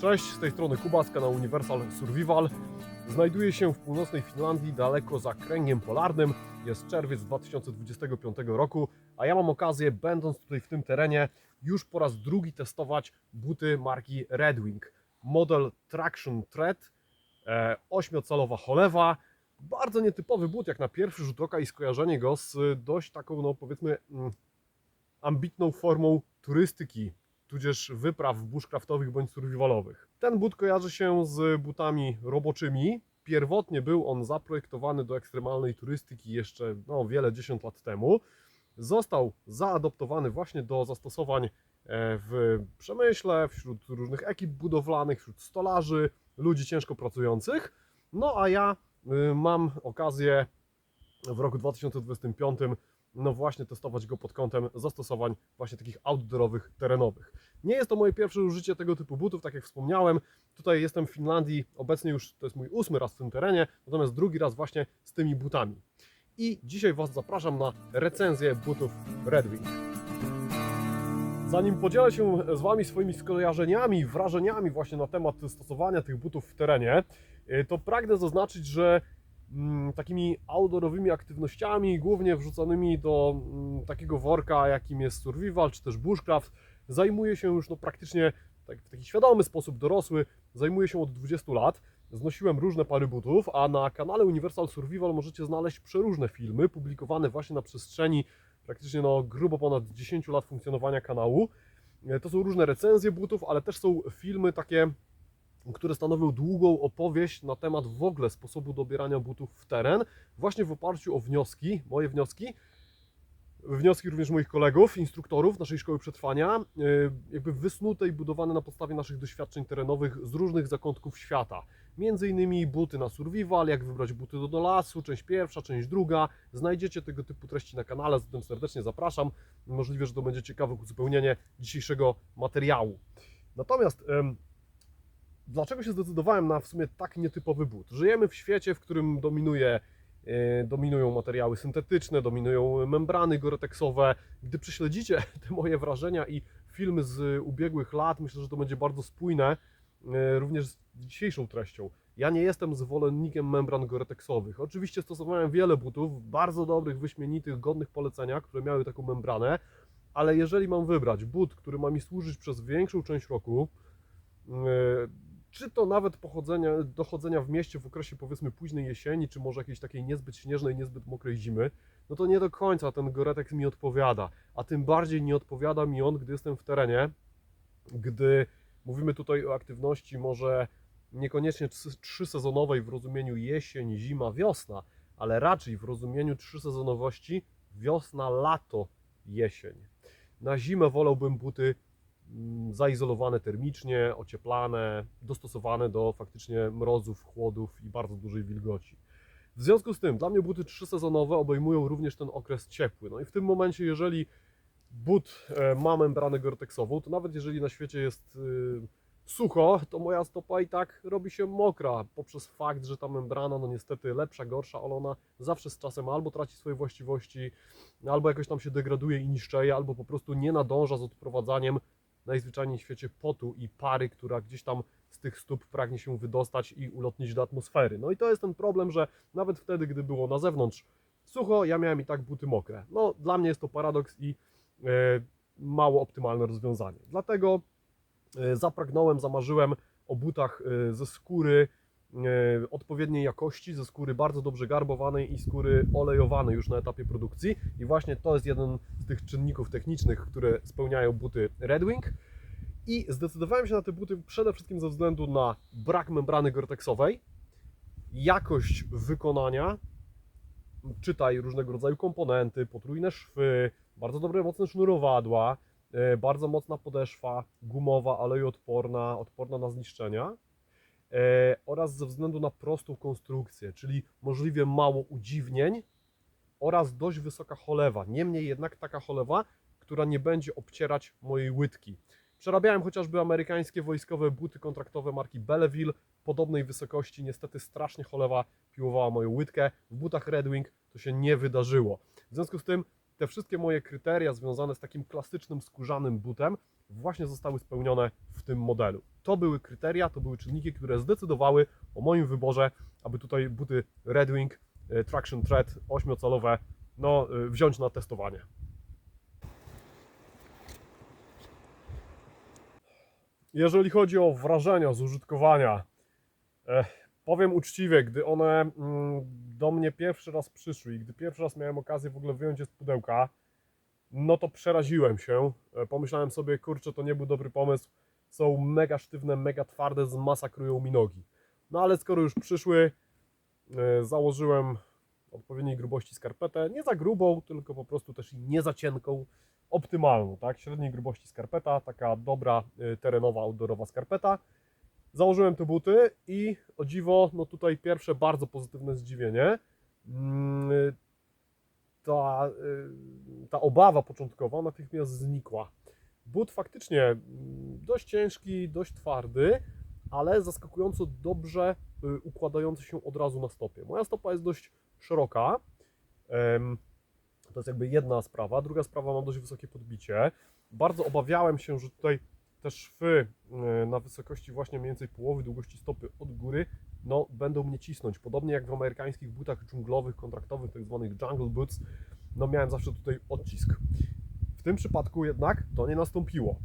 Cześć, z tej strony Kuba z kanału Universal Survival. Znajduję się w północnej Finlandii, daleko za kręgiem polarnym. Jest czerwiec 2025 roku, a ja mam okazję, będąc tutaj w tym terenie, już po raz drugi testować buty marki Redwing. Model Traction Tread, e, ośmiocalowa cholewa. Bardzo nietypowy but, jak na pierwszy rzut oka i skojarzenie go z dość taką, no powiedzmy, mm, ambitną formą turystyki tudzież wypraw bushcraftowych bądź survivalowych. Ten but kojarzy się z butami roboczymi. Pierwotnie był on zaprojektowany do ekstremalnej turystyki jeszcze no, wiele dziesiąt lat temu. Został zaadoptowany właśnie do zastosowań e, w przemyśle, wśród różnych ekip budowlanych, wśród stolarzy, ludzi ciężko pracujących. No a ja y, mam okazję w roku 2025 no właśnie testować go pod kątem zastosowań właśnie takich outdoorowych, terenowych. Nie jest to moje pierwsze użycie tego typu butów, tak jak wspomniałem. Tutaj jestem w Finlandii, obecnie już to jest mój ósmy raz w tym terenie, natomiast drugi raz właśnie z tymi butami. I dzisiaj Was zapraszam na recenzję butów Redwing. Zanim podzielę się z Wami swoimi skojarzeniami, wrażeniami właśnie na temat stosowania tych butów w terenie, y, to pragnę zaznaczyć, że takimi outdoorowymi aktywnościami, głównie wrzuconymi do mm, takiego worka, jakim jest survival czy też bushcraft, zajmuję się już no, praktycznie tak, w taki świadomy sposób dorosły, zajmuję się od 20 lat. Znosiłem różne pary butów, a na kanale Universal Survival możecie znaleźć przeróżne filmy publikowane właśnie na przestrzeni praktycznie no, grubo ponad 10 lat funkcjonowania kanału. E, To są różne recenzje butów, ale też są filmy takie które stanowią długą opowieść na temat w ogóle sposobu dobierania butów w teren, właśnie w oparciu o wnioski, moje wnioski, wnioski również moich kolegów, instruktorów naszej szkoły przetrwania, yy, jakby wysnute i budowane na podstawie naszych doświadczeń terenowych z różnych zakątków świata. Między innymi buty na survival, jak wybrać buty do, do lasu, część pierwsza, część druga. Znajdziecie tego typu treści na kanale, zatem serdecznie zapraszam. Możliwe, że to będzie ciekawe uzupełnienie dzisiejszego materiału. Natomiast dlaczego się zdecydowałem na w sumie tak nietypowy but? Żyjemy w świecie, w którym dominuje, e, dominują materiały syntetyczne, dominują membrany goreteksowe. Gdy prześledzicie te moje wrażenia i filmy z ubiegłych lat, myślę, że to będzie bardzo spójne e, również z dzisiejszą treścią. Ja nie jestem zwolennikiem membran goreteksowych. Oczywiście stosowałem wiele butów, bardzo dobrych, wyśmienitych, godnych polecenia, które miały taką membranę, ale jeżeli mam wybrać but, który ma mi służyć przez większą część roku, e, czy to nawet pochodzenia, dochodzenia w mieście w okresie powiedzmy późnej jesieni, czy może jakiejś takiej niezbyt śnieżnej, niezbyt mokrej zimy, no to nie do końca ten goretek mi odpowiada. A tym bardziej nie odpowiada mi on, gdy jestem w terenie, gdy mówimy tutaj o aktywności może niekoniecznie trzy- trzysezonowej w rozumieniu jesień, zima, wiosna, ale raczej w rozumieniu trzysezonowości wiosna, lato, jesień. Na zimę wolałbym buty zaizolowane termicznie, ocieplane, dostosowane do faktycznie mrozów, chłodów i bardzo dużej wilgoci. W związku z tym, dla mnie buty trzysezonowe obejmują również ten okres ciepły. No i w tym momencie, jeżeli but e, ma membranę gorteksową, to nawet jeżeli na świecie jest y, sucho, to moja stopa i tak robi się mokra poprzez fakt, że ta membrana, no niestety lepsza, gorsza, ale ona zawsze z czasem albo traci swoje właściwości, albo jakoś tam się degraduje i niszczeje, albo po prostu nie nadąża z odprowadzaniem najzwyczajniej w świecie potu i pary, która gdzieś tam z tych stóp pragnie się wydostać i ulotnić do atmosfery. No i to jest ten problem, że nawet wtedy, gdy było na zewnątrz sucho, ja miałem i tak buty mokre. No dla mnie jest to paradoks i e, mało optymalne rozwiązanie. Dlatego e, zapragnąłem, zamarzyłem o butach e, ze skóry odpowiedniej jakości, ze skóry bardzo dobrze garbowanej i skóry olejowanej już na etapie produkcji. I właśnie to jest jeden z tych czynników technicznych, które spełniają buty Redwing. I zdecydowałem się na te buty przede wszystkim ze względu na brak membrany gorteksowej, jakość wykonania, czytaj różnego rodzaju komponenty, potrójne szwy, bardzo dobre, mocne sznurowadła, e, bardzo mocna podeszwa gumowa, alejoodporna, odporna na zniszczenia e, oraz ze względu na prostą konstrukcję, czyli możliwie mało udziwnień oraz dość wysoka cholewa. Niemniej jednak taka cholewa, która nie będzie obcierać mojej łydki. Przerabiałem chociażby amerykańskie wojskowe buty kontraktowe marki Belleville, podobnej wysokości. Niestety strasznie cholewa piłowała moją łydkę. W butach Red Wing to się nie wydarzyło. W związku z tym te wszystkie moje kryteria związane z takim klasycznym skórzanym butem właśnie zostały spełnione w tym modelu. To były kryteria, to były czynniki, które zdecydowały o moim wyborze, aby tutaj buty Red Wing e, Traction Tread 8-calowe no, e, wziąć na testowanie. Jeżeli chodzi o wrażenia z użytkowania, e, powiem uczciwie, gdy one mm, do mnie pierwszy raz przyszły i gdy pierwszy raz miałem okazję w ogóle wyjąć je z pudełka, no to przeraziłem się. E, Pomyślałem sobie, kurczę, to nie był dobry pomysł. Są mega sztywne, mega twarde, zmasakrują mi nogi. No ale skoro już przyszły, e, założyłem odpowiedniej grubości skarpetę. Nie za grubą, tylko po prostu też nie za cienką, optymalną, tak? Średniej grubości skarpeta, taka dobra e, terenowa, outdoorowa skarpeta. Założyłem te buty i o dziwo, no tutaj pierwsze bardzo pozytywne zdziwienie. Ta, y, ta obawa początkowa natychmiast znikła. But faktycznie mm, dość ciężki, dość twardy, ale zaskakująco dobrze y, układający się od razu na stopie. Moja stopa jest dość szeroka. To jest jakby jedna sprawa. Druga sprawa, mam dość wysokie podbicie. Bardzo obawiałem się, że tutaj te szwy y, na wysokości właśnie mniej więcej połowy długości stopy od góry no, będą mnie cisnąć. Podobnie jak w amerykańskich butach dżunglowych, kontraktowych, tak zwanych jungle boots, no miałem zawsze tutaj odcisk. W tym przypadku jednak to nie nastąpiło.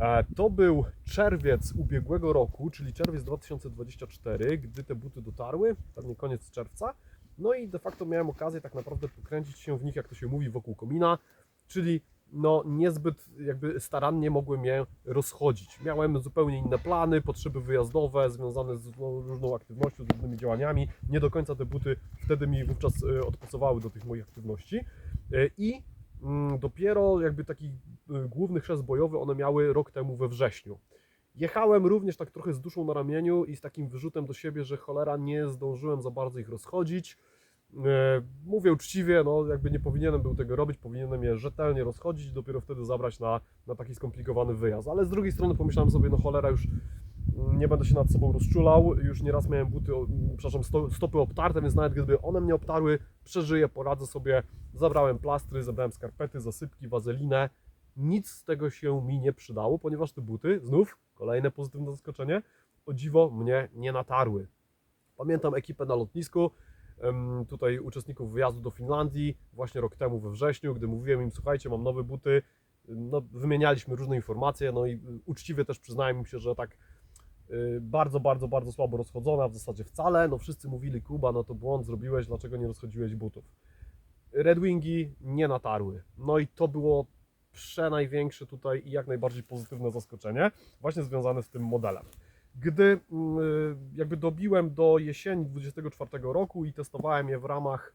E, To był czerwiec ubiegłego roku, czyli czerwiec 2024, gdy te buty dotarły, pewnie koniec czerwca. No i de facto miałem okazję tak naprawdę pokręcić się w nich, jak to się mówi, wokół komina, czyli no niezbyt jakby starannie mogłem je rozchodzić. Miałem zupełnie inne plany, potrzeby wyjazdowe związane z no, różną aktywnością, z różnymi działaniami. Nie do końca te buty wtedy mi wówczas e, odposowały do tych moich aktywności. E, I mm, dopiero jakby taki e, główny chrzest bojowy one miały rok temu we wrześniu. Jechałem również tak trochę z duszą na ramieniu i z takim wyrzutem do siebie, że cholera nie zdążyłem za bardzo ich rozchodzić. E, Mówię uczciwie, no jakby nie powinienem był tego robić, powinienem je rzetelnie rozchodzić dopiero wtedy zabrać na, na taki skomplikowany wyjazd. Ale z drugiej strony pomyślałem sobie, no cholera już nie będę się nad sobą rozczulał, już nieraz miałem buty, przepraszam, sto, stopy obtarte, więc nawet gdyby one mnie obtarły, przeżyję, poradzę sobie. Zabrałem plastry, zabrałem skarpety, zasypki, wazelinę. Nic z tego się mi nie przydało, ponieważ te buty, znów kolejne pozytywne zaskoczenie, o dziwo mnie nie natarły. Pamiętam ekipę na lotnisku, tutaj uczestników wyjazdu do Finlandii, właśnie rok temu we wrześniu, gdy mówiłem im, słuchajcie, mam nowe buty, no, wymienialiśmy różne informacje, no i y, uczciwie też przyznałem im się, że tak y, bardzo, bardzo, bardzo słabo rozchodzona, w zasadzie wcale, no wszyscy mówili, Kuba, no to błąd zrobiłeś, dlaczego nie rozchodziłeś butów. Red Wingi nie natarły, no i to było przenajwiększe tutaj i jak najbardziej pozytywne zaskoczenie, właśnie związane z tym modelem. Gdy mm, y, jakby dobiłem do jesieni 24 roku i testowałem je w ramach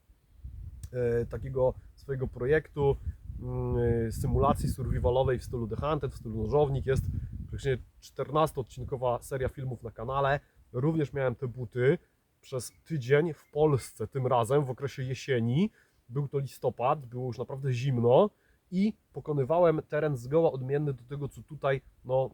e, takiego swojego projektu mm, y, symulacji survivalowej w stylu The Hunted, w stylu nożownik, jest praktycznie 14-odcinkowa seria filmów na kanale. Również miałem te buty przez tydzień w Polsce, tym razem w okresie jesieni. Był to listopad, było już naprawdę zimno i pokonywałem teren zgoła odmienny do tego, co tutaj no,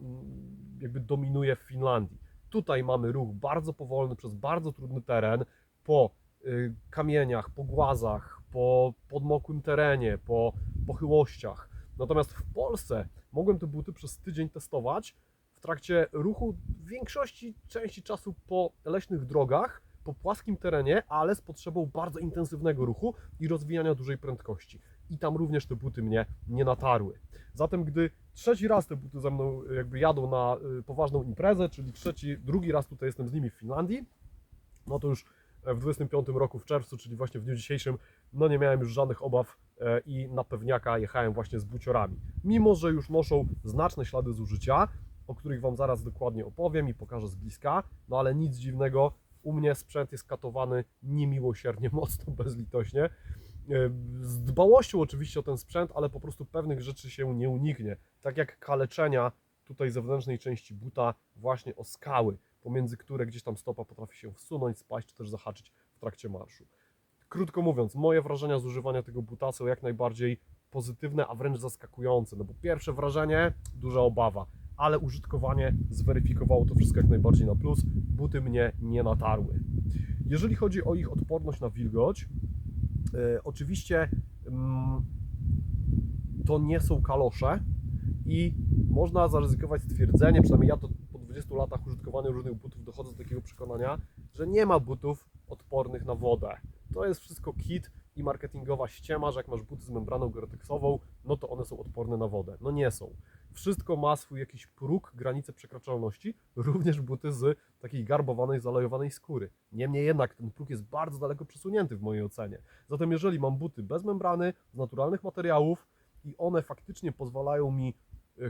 jakby dominuje w Finlandii. Tutaj mamy ruch bardzo powolny przez bardzo trudny teren, po y, kamieniach, po głazach, po podmokłym terenie, po pochyłościach. Natomiast w Polsce mogłem te buty przez tydzień testować w trakcie ruchu w większości części czasu po leśnych drogach, po płaskim terenie, ale z potrzebą bardzo intensywnego ruchu i rozwijania dużej prędkości. I tam również te buty mnie nie natarły. Zatem gdy trzeci raz te buty ze mną jakby jadą na y, poważną imprezę, czyli trzeci, drugi raz tutaj jestem z nimi w Finlandii, no to już w 25 roku w czerwcu, czyli właśnie w dniu dzisiejszym, no nie miałem już żadnych obaw e, i na pewniaka jechałem właśnie z buciorami. Mimo, że już noszą znaczne ślady zużycia, o których Wam zaraz dokładnie opowiem i pokażę z bliska, no ale nic dziwnego, u mnie sprzęt jest katowany niemiłosiernie, mocno, bezlitośnie. E, Z dbałością oczywiście o ten sprzęt, ale po prostu pewnych rzeczy się nie uniknie. Tak jak kaleczenia tutaj zewnętrznej części buta właśnie o skały, pomiędzy które gdzieś tam stopa potrafi się wsunąć, spaść czy też zahaczyć w trakcie marszu. Krótko mówiąc, moje wrażenia z używania tego buta są jak najbardziej pozytywne, a wręcz zaskakujące. No bo pierwsze wrażenie, duża obawa, ale użytkowanie zweryfikowało to wszystko jak najbardziej na plus. Buty mnie nie natarły. Jeżeli chodzi o ich odporność na wilgoć, oczywiście mm, to nie są kalosze i można zaryzykować stwierdzenie, przynajmniej ja to po 20 latach użytkowania różnych butów dochodzę do takiego przekonania, że nie ma butów odpornych na wodę. To jest wszystko kit i marketingowa ściema, że jak masz buty z membraną goretexową, no to one są odporne na wodę. No nie są. Wszystko ma swój jakiś próg, granicę przekraczalności, również buty z takiej garbowanej, zalejowanej skóry. Niemniej jednak ten próg jest bardzo daleko przesunięty w mojej ocenie. Zatem jeżeli mam buty bez membrany, z naturalnych materiałów i one faktycznie pozwalają mi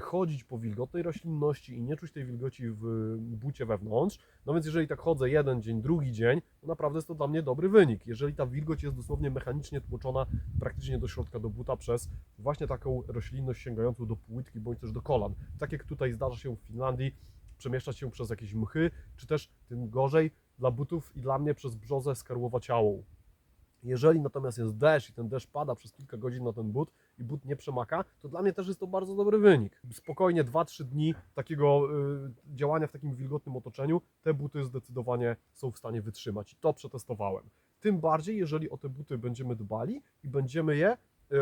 chodzić po wilgotnej roślinności i nie czuć tej wilgoci w bucie wewnątrz. No więc jeżeli tak chodzę jeden dzień, drugi dzień, to naprawdę jest to dla mnie dobry wynik. Jeżeli ta wilgoć jest dosłownie mechanicznie tłoczona praktycznie do środka do buta przez właśnie taką roślinność sięgającą do płytki bądź też do kolan. Tak jak tutaj zdarza się w Finlandii, przemieszczać się przez jakieś mchy, czy też tym gorzej dla butów i dla mnie przez brzozę skarłowaciałą. Jeżeli natomiast jest deszcz i ten deszcz pada przez kilka godzin na ten but i but nie przemaka, to dla mnie też jest to bardzo dobry wynik. Spokojnie 2-3 dni takiego y, działania w takim wilgotnym otoczeniu, te buty zdecydowanie są w stanie wytrzymać. I to przetestowałem. Tym bardziej, jeżeli o te buty będziemy dbali i będziemy je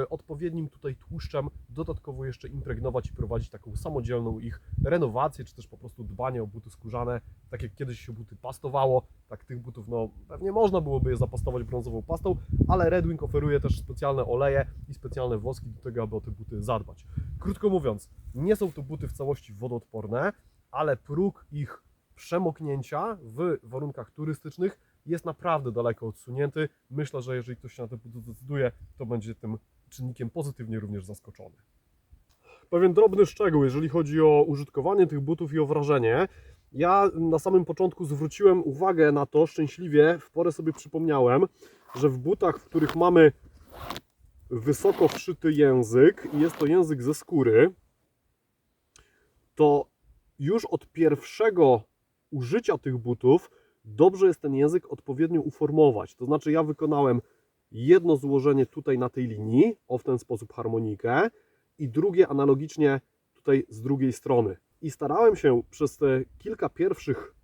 odpowiednim tutaj tłuszczem dodatkowo jeszcze impregnować i prowadzić taką samodzielną ich renowację, czy też po prostu dbanie o buty skórzane, tak jak kiedyś się buty pastowało, tak tych butów, no pewnie można byłoby je zapastować brązową pastą, ale Redwing oferuje też specjalne oleje i specjalne woski do tego, aby o te buty zadbać. Krótko mówiąc, nie są to buty w całości wodoodporne, ale próg ich przemoknięcia w warunkach turystycznych jest naprawdę daleko odsunięty. Myślę, że jeżeli ktoś się na te buty zdecyduje, to będzie tym czynnikiem pozytywnie również zaskoczony. Pewien drobny szczegół, jeżeli chodzi o użytkowanie tych butów i o wrażenie. Ja na samym początku zwróciłem uwagę na to, szczęśliwie w porę sobie przypomniałem, że w butach, w których mamy wysoko wszyty język i jest to język ze skóry, to już od pierwszego użycia tych butów dobrze jest ten język odpowiednio uformować. To znaczy ja wykonałem jedno złożenie tutaj na tej linii, o w ten sposób harmonikę i drugie analogicznie tutaj z drugiej strony. I starałem się przez te kilka pierwszych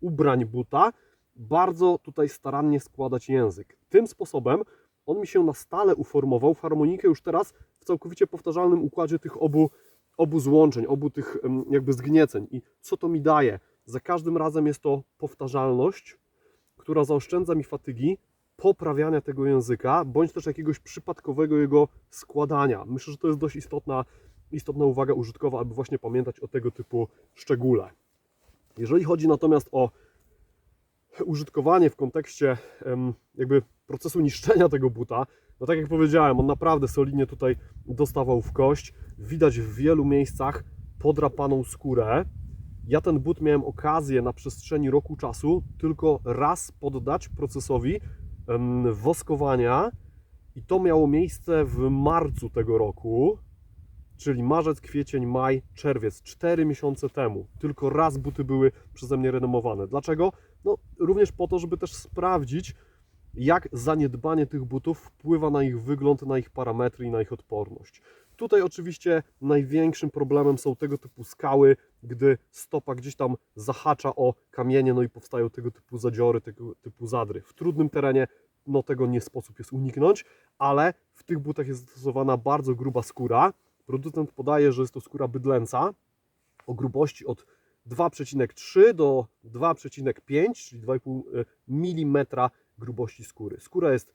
ubrań buta bardzo tutaj starannie składać język. Tym sposobem on mi się na stale uformował w harmonikę już teraz w całkowicie powtarzalnym układzie tych obu, obu złączeń, obu tych jakby zgnieceń. I co to mi daje? Za każdym razem jest to powtarzalność, która zaoszczędza mi fatygi, poprawiania tego języka, bądź też jakiegoś przypadkowego jego składania. Myślę, że to jest dość istotna, istotna uwaga użytkowa, aby właśnie pamiętać o tego typu szczególe. Jeżeli chodzi natomiast o użytkowanie w kontekście jakby procesu niszczenia tego buta, no tak jak powiedziałem, on naprawdę solidnie tutaj dostawał w kość. Widać w wielu miejscach podrapaną skórę. Ja ten but miałem okazję na przestrzeni roku czasu tylko raz poddać procesowi woskowania i to miało miejsce w marcu tego roku, czyli marzec, kwiecień, maj, czerwiec, 4 miesiące temu. Tylko raz buty były przeze mnie renomowane. Dlaczego? No również po to, żeby też sprawdzić, jak zaniedbanie tych butów wpływa na ich wygląd, na ich parametry i na ich odporność. Tutaj oczywiście największym problemem są tego typu skały, gdy stopa gdzieś tam zahacza o kamienie, no i powstają tego typu zadziory, tego typu zadry. W trudnym terenie no tego nie sposób jest uniknąć, ale w tych butach jest zastosowana bardzo gruba skóra. Producent podaje, że jest to skóra bydlęca o grubości od 2,3 do 2,5, czyli 2,5 mm grubości skóry. Skóra jest e,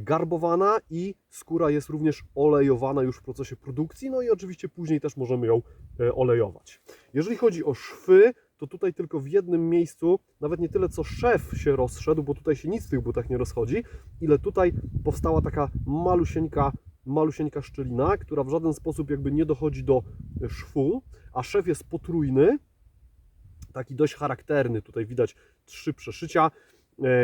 garbowana i skóra jest również olejowana już w procesie produkcji, no i oczywiście później też możemy ją e, olejować. Jeżeli chodzi o szwy, to tutaj tylko w jednym miejscu, nawet nie tyle co szef się rozszedł, bo tutaj się nic w tych butach nie rozchodzi, ile tutaj powstała taka malusieńka malusieńka szczelina, która w żaden sposób jakby nie dochodzi do szwu, a szef jest potrójny, taki dość charakterny, tutaj widać trzy przeszycia, e,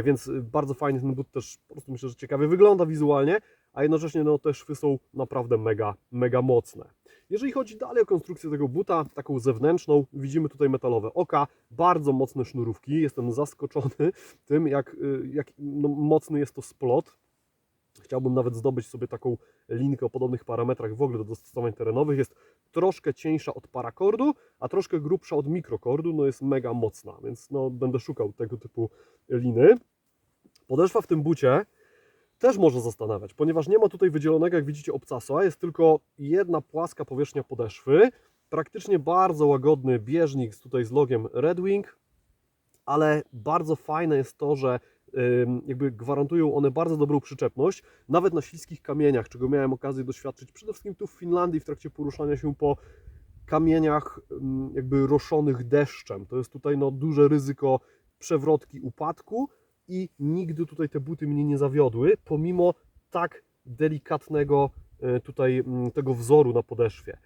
więc bardzo fajnie ten but też po prostu myślę, że ciekawie wygląda wizualnie, a jednocześnie no, te szwy są naprawdę mega, mega mocne. Jeżeli chodzi dalej o konstrukcję tego buta, taką zewnętrzną, widzimy tutaj metalowe oka, bardzo mocne sznurówki. Jestem zaskoczony tym, jak, y, jak no, mocny jest to splot. Chciałbym nawet zdobyć sobie taką linkę o podobnych parametrach w ogóle do dostosowań terenowych. Jest troszkę cieńsza od parakordu, a troszkę grubsza od mikrokordu. No jest mega mocna, więc no, będę szukał tego typu liny. Podeszwa w tym bucie też może zastanawiać, ponieważ nie ma tutaj wydzielonego, jak widzicie, obcasa, jest tylko jedna płaska powierzchnia podeszwy, praktycznie bardzo łagodny bieżnik tutaj z logiem Redwing, ale bardzo fajne jest to, że jakby gwarantują one bardzo dobrą przyczepność, nawet na śliskich kamieniach, czego miałem okazję doświadczyć przede wszystkim tu w Finlandii w trakcie poruszania się po kamieniach jakby roszonych deszczem. To jest tutaj no, duże ryzyko przewrotki, upadku i nigdy tutaj te buty mnie nie zawiodły, pomimo tak delikatnego e, tutaj mm, tego wzoru na podeszwie.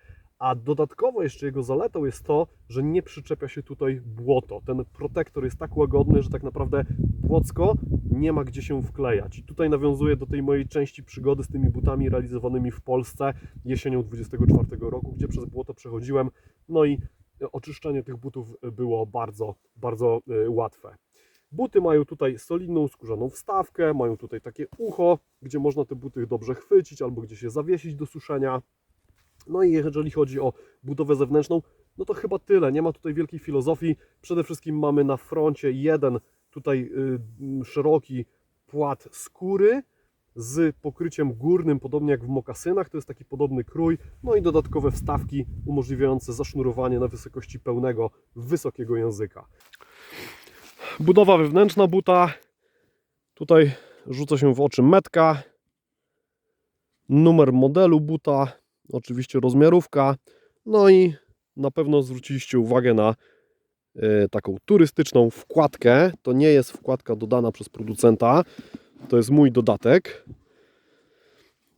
A dodatkowo jeszcze jego zaletą jest to, że nie przyczepia się tutaj błoto. Ten protektor jest tak łagodny, że tak naprawdę błocko nie ma gdzie się wklejać. I tutaj nawiązuję do tej mojej części przygody z tymi butami realizowanymi w Polsce jesienią 24 roku, gdzie przez błoto przechodziłem. No i oczyszczenie tych butów było bardzo, bardzo e, łatwe. Buty mają tutaj solidną skórzaną wstawkę, mają tutaj takie ucho, gdzie można te buty dobrze chwycić albo gdzieś je zawiesić do suszenia. No i jeżeli chodzi o budowę zewnętrzną, no to chyba tyle. Nie ma tutaj wielkiej filozofii. Przede wszystkim mamy na froncie jeden tutaj y, szeroki płat skóry z pokryciem górnym, podobnie jak w mokasynach. To jest taki podobny krój. No i dodatkowe wstawki umożliwiające zasznurowanie na wysokości pełnego, wysokiego języka. Budowa wewnętrzna buta. Tutaj rzuca się w oczy metka. Numer modelu buta. Oczywiście rozmiarówka. No i na pewno zwróciliście uwagę na e, taką turystyczną wkładkę. To nie jest wkładka dodana przez producenta. To jest mój dodatek.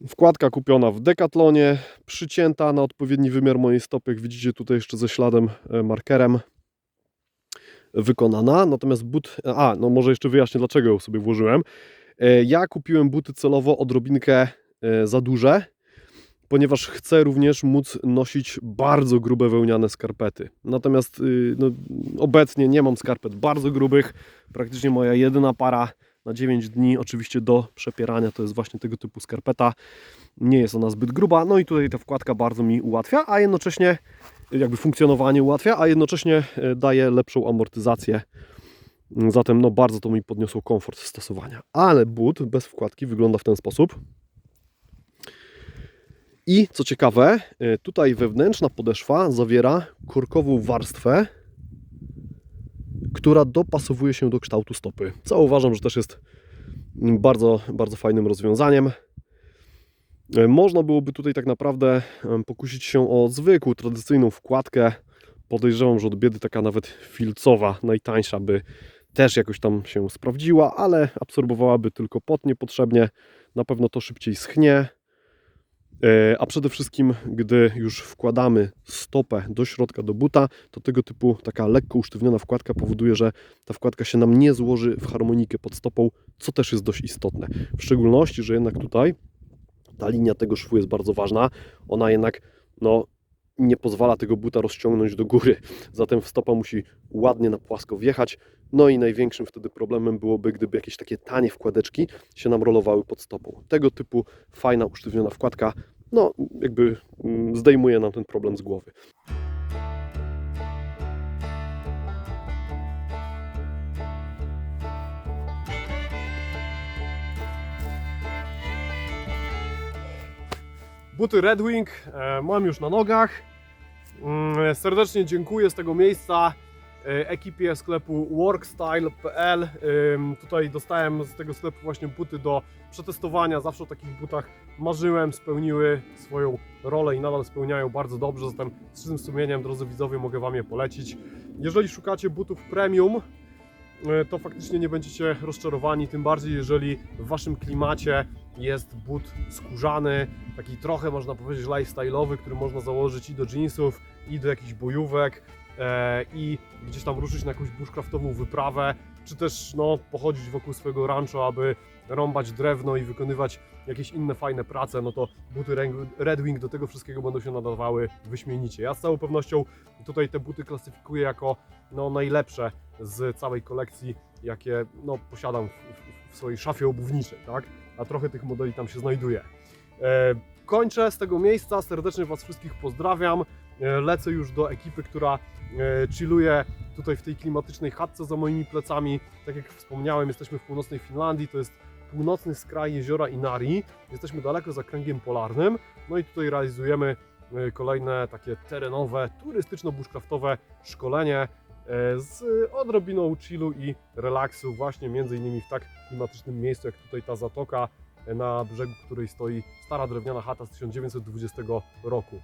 Wkładka kupiona w Decathlonie, przycięta na odpowiedni wymiar mojej stopy. Jak widzicie tutaj jeszcze ze śladem e, markerem wykonana. Natomiast but. A, no może jeszcze wyjaśnię, dlaczego ją sobie włożyłem. E, Ja kupiłem buty celowo odrobinkę e, za duże, ponieważ chcę również móc nosić bardzo grube wełniane skarpety. Natomiast y, no, obecnie nie mam skarpet bardzo grubych. Praktycznie moja jedyna para na 9 dni, oczywiście do przepierania, to jest właśnie tego typu skarpeta. Nie jest ona zbyt gruba, no i tutaj ta wkładka bardzo mi ułatwia, a jednocześnie jakby funkcjonowanie ułatwia, a jednocześnie e, daje lepszą amortyzację. Zatem no bardzo to mi podniosło komfort stosowania. Ale but bez wkładki wygląda w ten sposób. I co ciekawe, e, tutaj wewnętrzna podeszwa zawiera korkową warstwę, która dopasowuje się do kształtu stopy. Co uważam, że też jest bardzo, bardzo fajnym rozwiązaniem. E, Można byłoby tutaj tak naprawdę pokusić się o zwykłą, tradycyjną wkładkę. Podejrzewam, że od biedy taka nawet filcowa, najtańsza by też jakoś tam się sprawdziła, ale absorbowałaby tylko pot niepotrzebnie. Na pewno to szybciej schnie. E, A przede wszystkim, gdy już wkładamy stopę do środka do buta, to tego typu taka lekko usztywniona wkładka powoduje, że ta wkładka się nam nie złoży w harmonikę pod stopą, co też jest dość istotne. W szczególności, że jednak tutaj ta linia tego szwu jest bardzo ważna. Ona jednak no, nie pozwala tego buta rozciągnąć do góry. Zatem stopa musi ładnie na płasko wjechać. No i największym wtedy problemem byłoby, gdyby jakieś takie tanie wkładeczki się nam rolowały pod stopą. Tego typu fajna, usztywniona wkładka, no jakby mm, zdejmuje nam ten problem z głowy. Buty Redwing e, mam już na nogach. Mm, Serdecznie dziękuję z tego miejsca e, ekipie sklepu workstyle.pl. Tutaj dostałem z tego sklepu właśnie buty do przetestowania. Zawsze o takich butach marzyłem, spełniły swoją rolę i nadal spełniają bardzo dobrze. Zatem z czystym sumieniem, drodzy widzowie, mogę Wam je polecić. Jeżeli szukacie butów premium, to faktycznie nie będziecie rozczarowani, tym bardziej jeżeli w waszym klimacie jest but skórzany, taki trochę można powiedzieć lifestyle'owy, który można założyć i do jeansów, i do jakichś bojówek e, i gdzieś tam ruszyć na jakąś bushcraftową wyprawę, czy też no, pochodzić wokół swojego rancho, aby rąbać drewno i wykonywać jakieś inne fajne prace, no to buty Red- Wing do tego wszystkiego będą się nadawały wyśmienicie. Ja z całą pewnością tutaj te buty klasyfikuję jako no, najlepsze z całej kolekcji, jakie no, posiadam w, w, w swojej szafie obuwniczej, tak? A trochę tych modeli tam się znajduje. E, kończę z tego miejsca, serdecznie Was wszystkich pozdrawiam. E, lecę już do ekipy, która e, chilluje tutaj w tej klimatycznej chatce za moimi plecami. Tak jak wspomniałem, jesteśmy w północnej Finlandii, to jest północny skraj jeziora Inari. Jesteśmy daleko za kręgiem polarnym. No i tutaj realizujemy e, kolejne takie terenowe, turystyczno-bushcraftowe szkolenie e, z odrobiną chillu i relaksu właśnie między innymi w tak klimatycznym miejscu jak tutaj ta zatoka e, na brzegu której stoi stara drewniana chata z 1920 roku.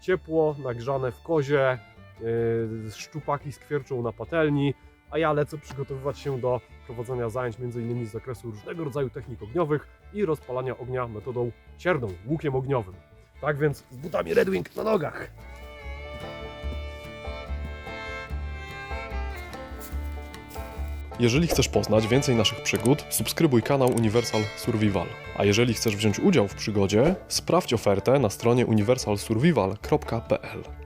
Ciepło, nagrzane w kozie, szczupaki skwierczą na patelni, a ja lecę przygotowywać się do prowadzenia zajęć m.in. z zakresu różnego rodzaju technik ogniowych i rozpalania ognia metodą cierną, łukiem ogniowym. Tak więc z butami Red Wing na nogach. Jeżeli chcesz poznać więcej naszych przygód, subskrybuj kanał Universal Survival. A jeżeli chcesz wziąć udział w przygodzie, sprawdź ofertę na stronie universalsurvival.pl.